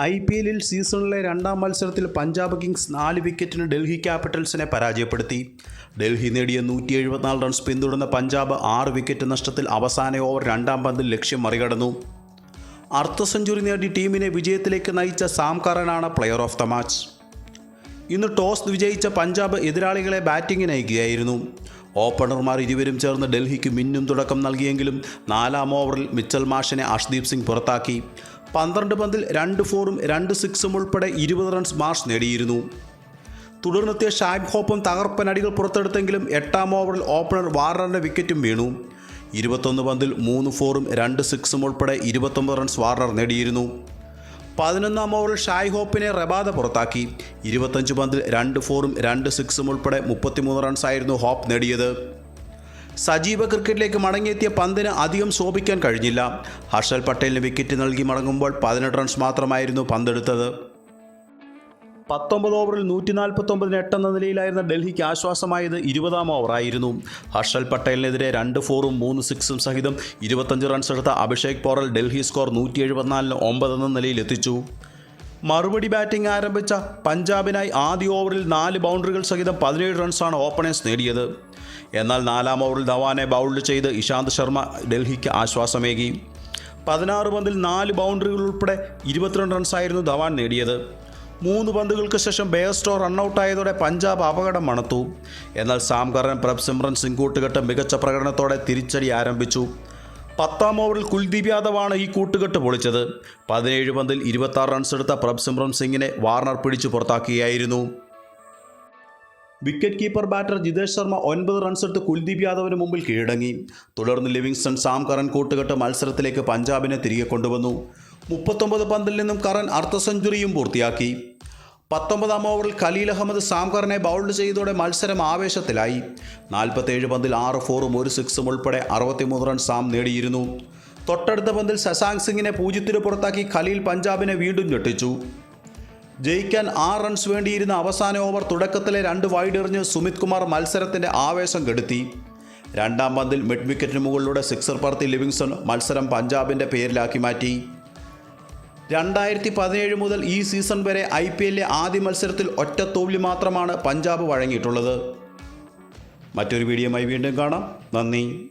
I P എല്ലിൽ സീസണിലെ രണ്ടാം മത്സരത്തിൽ പഞ്ചാബ് കിങ്സ് നാല് വിക്കറ്റിന് ഡൽഹി ക്യാപിറ്റൽസിനെ പരാജയപ്പെടുത്തി. ഡൽഹി നേടിയ നൂറ്റി എഴുപത്തിനാല് റൺസ് പിന്തുടർന്ന പഞ്ചാബ് ആറ് വിക്കറ്റ് നഷ്ടത്തിൽ അവസാന ഓവർ രണ്ടാം പന്തിൽ ലക്ഷ്യം മറികടന്നു. അർദ്ധ സെഞ്ചുറി നേടി ടീമിനെ വിജയത്തിലേക്ക് നയിച്ച സാം കറനാണ് പ്ലെയർ ഓഫ് ദ മാച്ച്. ഇന്ന് ടോസ് വിജയിച്ച പഞ്ചാബ് എതിരാളികളെ ബാറ്റിംഗിന് അയക്കുകയായിരുന്നു. ഓപ്പണർമാർ ഇരുവരും ചേർന്ന് ഡൽഹിക്ക് മിന്നും തുടക്കം നൽകിയെങ്കിലും നാലാം ഓവറിൽ മിച്ചൽ മാഷിനെ അഷ്ദീപ് സിംഗ് പുറത്താക്കി. പന്ത്രണ്ട് പന്തിൽ രണ്ട് ഫോറും രണ്ട് സിക്സും ഉൾപ്പെടെ ഇരുപത് റൺസ് മാർഷ് നേടിയിരുന്നു. തുടർന്നെത്തിയ ഷാബ് ഹോപ്പും തകർപ്പൻ അടികൾ പുറത്തെടുത്തെങ്കിലും എട്ടാം ഓവറിൽ ഓപ്പണർ വാർണറിന്റെ വിക്കറ്റും വീണു. ഇരുപത്തൊന്ന് പന്തിൽ മൂന്ന് ഫോറും രണ്ട് സിക്സും ഉൾപ്പെടെ ഇരുപത്തൊമ്പത് റൺസ് വാർണർ നേടിയിരുന്നു. പതിനൊന്നാം ഓവറിൽ ഷായ് ഹോപ്പിനെ റബാദ പുറത്താക്കി. ഇരുപത്തഞ്ച് പന്തിൽ രണ്ട് ഫോറും രണ്ട് സിക്സും ഉൾപ്പെടെ മുപ്പത്തിമൂന്ന് റൺസായിരുന്നു ഹോപ്പ് നേടിയത്. സജീവ ക്രിക്കറ്റിലേക്ക് മടങ്ങിയെത്തിയ പന്തിന് അധികം ശോഭിക്കാൻ കഴിഞ്ഞില്ല. ഹർഷൽ പട്ടേലിന് വിക്കറ്റ് നൽകി മടങ്ങുമ്പോൾ പതിനെട്ട് റൺസ് മാത്രമായിരുന്നു പന്തെടുത്തത്. പത്തൊമ്പത് ഓവറിൽ നൂറ്റി നാൽപ്പത്തൊമ്പതിന് എട്ടെന്ന നിലയിലായിരുന്ന ഡൽഹിക്ക് ആശ്വാസമായത് ഇരുപതാം ഓവറായിരുന്നു. ഹർഷൽ പട്ടേലിനെതിരെ രണ്ട് ഫോറും മൂന്ന് സിക്സും സഹിതം ഇരുപത്തഞ്ച് റൺസ് എടുത്ത അഭിഷേക് പോറൽ ഡൽഹി സ്കോർ നൂറ്റി എഴുപത്തിനാലിന് ഒമ്പതെന്ന നിലയിലെത്തിച്ചു. മറുപടി ബാറ്റിംഗ് ആരംഭിച്ച പഞ്ചാബിനായി ആദ്യ ഓവറിൽ നാല് ബൗണ്ടറികൾ സഹിതം പതിനേഴ് റൺസാണ് ഓപ്പണേഴ്സ് നേടിയത്. എന്നാൽ നാലാം ഓവറിൽ ധവാനെ ബൗൾഡ് ചെയ്ത് ഇശാന്ത് ശർമ്മ ഡൽഹിക്ക് ആശ്വാസമേകി. പതിനാറ് പന്തിൽ നാല് ബൗണ്ടറികൾ ഉൾപ്പെടെ ഇരുപത്തിരണ്ട് റൺസായിരുന്നു ധവാൻ നേടിയത്. മൂന്ന് പന്തുകൾക്ക് ശേഷം ബെയർസ്റ്റോ റണ്ണൌട്ടായതോടെ പഞ്ചാബ് അപകടം മണത്തു. എന്നാൽ Sam Curran Prabhsimran Singh കൂട്ടുകെട്ട് മികച്ച പ്രകടനത്തോടെ തിരിച്ചടി ആരംഭിച്ചു. പത്താം ഓവറിൽ കുൽദീപ് യാദവാണ് ഈ കൂട്ടുകെട്ട് പൊളിച്ചത്. പതിനേഴ് പന്തിൽ ഇരുപത്തി റൺസ് എടുത്ത പ്രഭ് സിമ്രൻ സിംഗിനെ വാർണർ പിടിച്ചു പുറത്താക്കുകയായിരുന്നു. Wicket keeper batter Jitesh Sharma ഒൻപത് റൺസ് എടുത്ത് കുൽദീപ് യാദവിന് മുമ്പിൽ കീഴടങ്ങി. തുടർന്ന് ലിവിങ്സ്റ്റൺ സാം കറൻ കൂട്ടുകെട്ട് മത്സരത്തിലേക്ക് പഞ്ചാബിനെ തിരികെ കൊണ്ടുവന്നു. മുപ്പത്തൊമ്പത് പന്തിൽ നിന്നും കറൻ അർദ്ധ സെഞ്ചുറിയും പൂർത്തിയാക്കി. പത്തൊമ്പതാം ഓവറിൽ ഖലീൽ അഹമ്മദ് സാംകറിനെ ബൗൾഡ് ചെയ്തതോടെ മത്സരം ആവേശത്തിലായി. നാൽപ്പത്തേഴ് പന്തിൽ ആറ് ഫോറും ഒരു സിക്സും ഉൾപ്പെടെ അറുപത്തിമൂന്ന് റൺ സാം നേടിയിരുന്നു. തൊട്ടടുത്ത പന്തിൽ ശശാങ്ക് സിംഗിനെ പൂജ്യത്തിന് പുറത്താക്കി ഖലീൽ പഞ്ചാബിനെ വീണ്ടും ഞെട്ടിച്ചു. ജയിക്കാൻ ആറ് റൺസ് വേണ്ടിയിരുന്ന അവസാന ഓവർ തുടക്കത്തിലെ രണ്ട് വൈഡ് എറിഞ്ഞ് സുമിത് കുമാർ മത്സരത്തിന്റെ ആവേശം കെടുത്തി. രണ്ടാം പന്തിൽ മിഡ് വിക്കറ്റിന് മുകളിലൂടെ സിക്സർ പറത്തി ലിവിങ്സ്റ്റൺ മത്സരം പഞ്ചാബിന്റെ പേരിലാക്കി മാറ്റി. രണ്ടായിരത്തി പതിനേഴ് മുതൽ ഈ സീസൺ വരെ ഐ പി എല്ലിലെ ആദ്യ മത്സരത്തിൽ ഒറ്റ തോൽവി മാത്രമാണ് പഞ്ചാബ് വഴങ്ങിയിട്ടുള്ളത്. മറ്റൊരു വീഡിയോയുമായി വീണ്ടും കാണാം. നന്ദി.